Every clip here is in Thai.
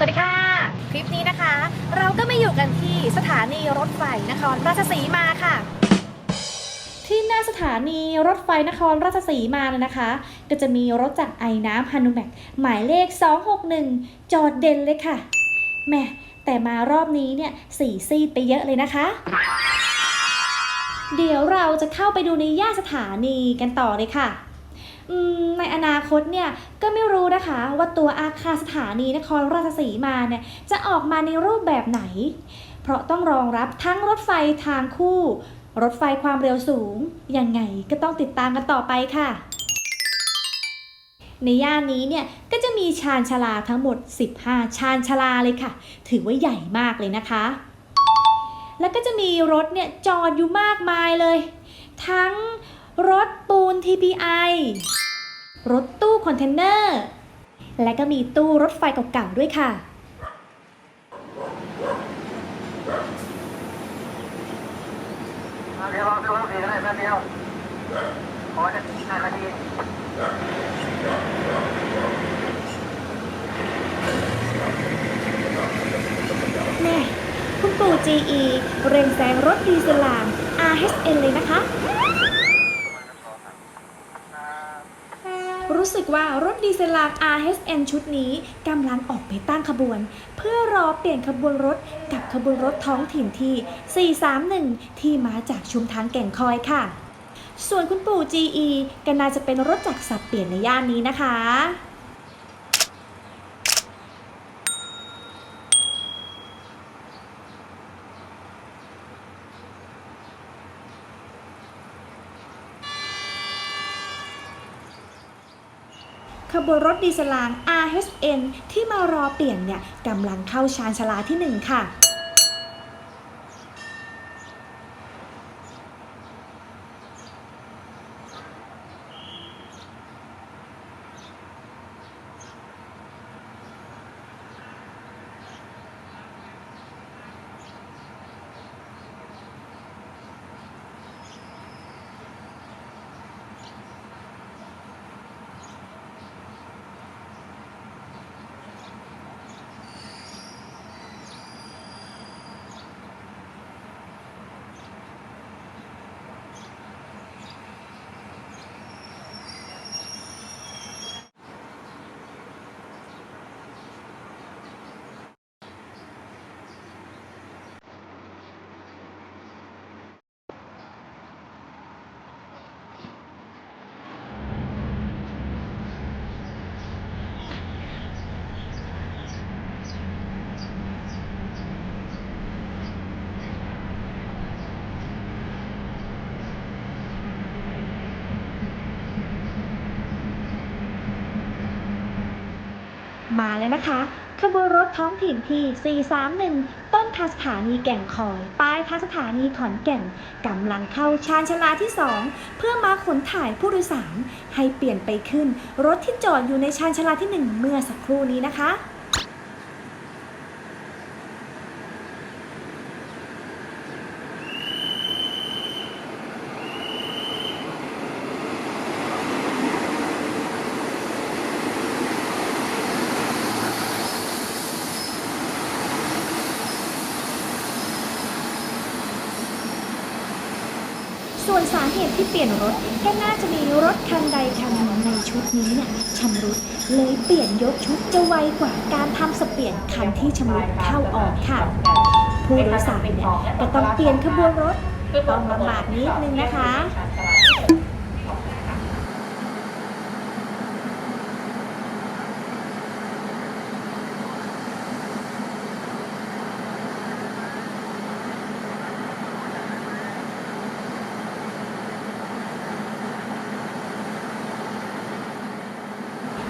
สวัสดีค่ะ คลิปนี้นะคะ เราก็มาอยู่กันที่สถานีรถไฟนครราชสีมาค่ะ ที่หน้าสถานีรถไฟนครราชสีมาเลยนะคะ ก็จะมีรถจากไอ้น้ำฮานุแมกหมายเลข 261 จอดเด่นเลยค่ะแม่แต่มารอบนี้เนี่ยสีซีดไปเยอะเลยนะคะ เดี๋ยวเราจะเข้าไปดูในย่านสถานีกันต่อเลยค่ะ ในอนาคตเนี่ยก็ไม่รู้นะคะว่าตัวอาคารสถานีนครราชสีมาเนี่ยจะออกมาในรูปแบบไหน เพราะต้องรองรับทั้งรถไฟทางคู่ รถไฟความเร็วสูง ยังไงก็ต้องติดตามกันต่อไปค่ะ ในย่านนี้เนี่ยก็จะมีชานชาลาทั้งหมด 15 ชานชาลาเลยค่ะ ถือว่าใหญ่มากเลยนะคะ แล้วก็จะมีรถเนี่ยจอดอยู่มากมายเลย ทั้ง รถปูน TPI รถตู้คอนเทนเนอร์ และก็มีตู้รถไฟเก่าๆด้วยค่ะ เดี๋ยวรอดูรถสี่ก็ได้แป๊บเดียวขอจะห้านาทีแม่คุณปู่ GE เร่งแซงรถดีเซลลาง RHN เลยนะคะ รู้สึกว่ารถดีเซลลาง RHN ชุดนี้กำลังออกไปตั้งขบวน เพื่อรอเปลี่ยนขบวนรถกับขบวนรถท้องถิ่นที่ 431 ที่มาจากชุมทางแก่งคอยค่ะ ส่วนคุณปู่ GE ก็น่าจะเป็นรถจักรสับเปลี่ยนในย่านนี้นะคะ ขบวนรถดีเซลาง RHN ที่มารอเปลี่ยนเนี่ยกำลังเข้าชานชาลาที่ 1 ค่ะ มาแล้วนะคะขบวนรถท้องถิ่นที่ 431 ต้นทางสถานีแก่งคอยปลายทางสถานีขอนแก่นกำลังเข้าชานชาลาที่ 2 เพื่อมาขนถ่ายผู้โดยสารให้เปลี่ยนไปขึ้น รถที่จอดอยู่ในชานชาลาที่ 1 เมื่อสักครู่นี้นะคะ เหตุที่เปลี่ยนรถก็น่าจะมีรถคันใดคันหนึ่งในชุดนี้เนี่ยชำรุดเลยเปลี่ยนยกชุดจะไวกว่าการทำสเปลี่ยนคันที่ชำรุดเข้าออกค่ะ ผู้โดยสารเนี่ยก็ต้องเปลี่ยนขบวนรถต้องลำบากนิดนึงนะคะ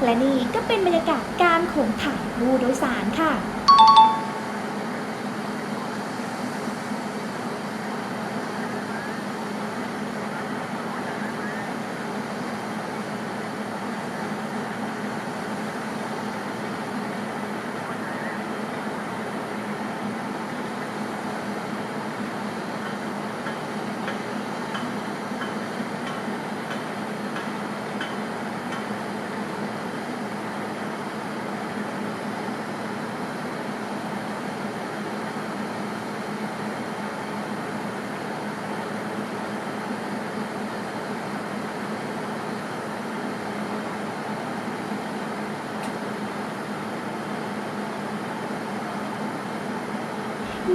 และนี่ก็เป็นบรรยากาศการขนถ่ายผู้โดยสารค่ะ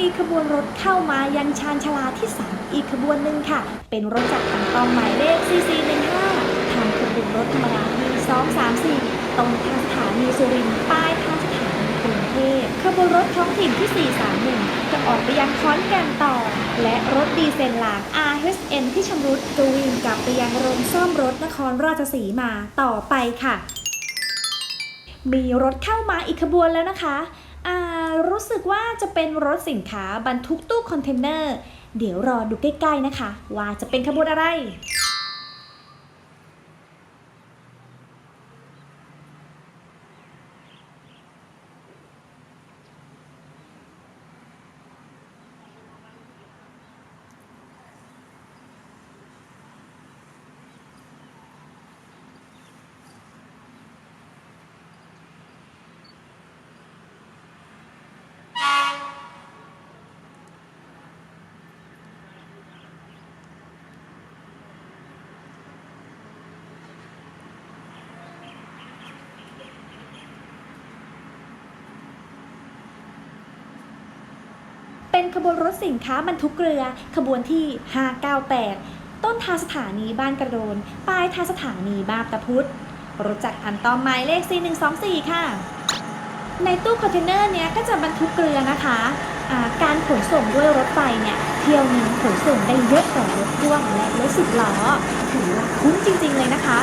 มีขบวนรถเข้ามายังชานชลาที่ 3 อีกขบวนหนึ่งค่ะ เป็นรถจากทางตองหมายเลข 4415 ทางขบวนรถธรรมดาที่234 ตรงทางสถานีสุรินทร์ป้ายทางสถานีกรุงเทพขบวนรถท้องถิ่นที่ 431 จะออกไปยังขอนแก่นต่อ และรถดีเซลหลาง RHN ที่ชำรุดจะวิ่งกลับไปยังโรงซ่อมรถนครราชสีมาต่อไปค่ะ มีรถเข้ามาอีกขบวนแล้วนะคะ รู้สึกว่าจะเป็นรถสินค้าบรรทุกตู้คอนเทนเนอร์ เดี๋ยวรอดูใกล้ๆนะคะ ว่าจะเป็นขบวนอะไร ขบวนรถสินค้าบรรทุกเรือ ขบวนที่ 598 ต้นทางสถานีบ้านกระโดน ปลายทางสถานีบ้าปตะพุธรถจักรอันตอมหมายเลข 4124 ค่ะ ในตู้คอนเทนเนอร์เนี้ยก็จะบรรทุกเกลือนะคะการขนส่งด้วยรถไฟเนี่ยเที่ยวนึงขนส่งได้เยอะกว่ารถพ่วงและรถสิบล้อถือว่าคุ้มจริง ๆ เลยนะคะ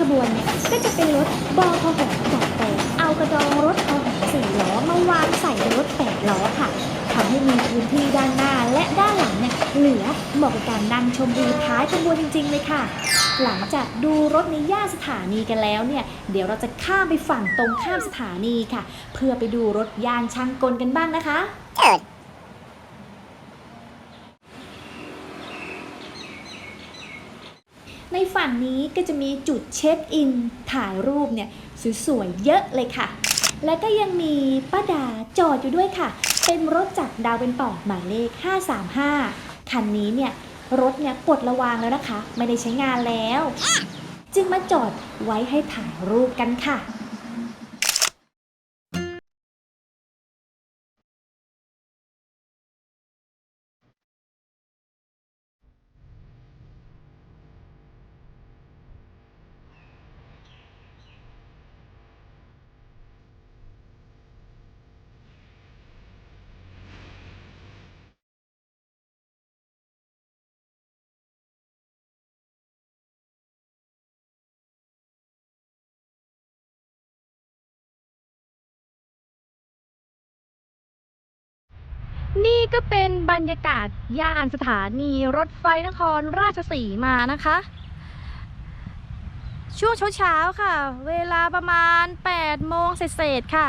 ขบวนเนี่ยก็จะเป็นรถบอพหกจัดแต่เอากระดองรถพหกสี่ล้อมาวางใส่รถแปดล้อค่ะทำให้มีพื้นที่ด้านหน้าและด้านหลังเนี่ยเหลือเหมาะกับการนั่งชมวิวท้ายขบวนจริง ๆ เลยค่ะ หลังจากดูรถในย่านสถานีกันแล้วเนี่ย เดี๋ยวเราจะข้ามไปฝั่งตรงข้ามสถานีค่ะ เพื่อไปดูรถยานช่างกลกันบ้างนะคะ ในฝั่งนี้ก็จะมีจุดเช็คอิน ถ่ายรูปเนี่ยสวยๆเยอะเลยค่ะ และก็ยังมีป้าดาจอดอยู่ด้วยค่ะ เป็นรถจากดาวเป็นปอหมายเลข 535 คันนี้เนี่ยรถเนี่ยปลดระวางแล้วนะคะ ไม่ได้ใช้งานแล้ว จึงมาจอดไว้ให้ถ่ายรูปกันค่ะ นี่ก็เป็นบรรยากาศย่านสถานีรถไฟนครราชสีมานะคะ ช่วงเช้าๆค่ะ เวลาประมาณ 8 โมงเศษๆค่ะ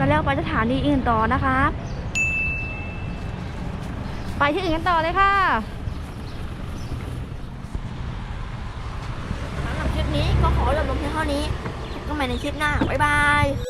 กันแล้วไปสถานีอื่นต่อนะครับ ไปที่อื่นกันต่อเลยค่ะสำหรับคลิปนี้ก็ขอจบลงเพียงเท่านี้พบกันใหม่ในคลิปหน้า บ๊ายบาย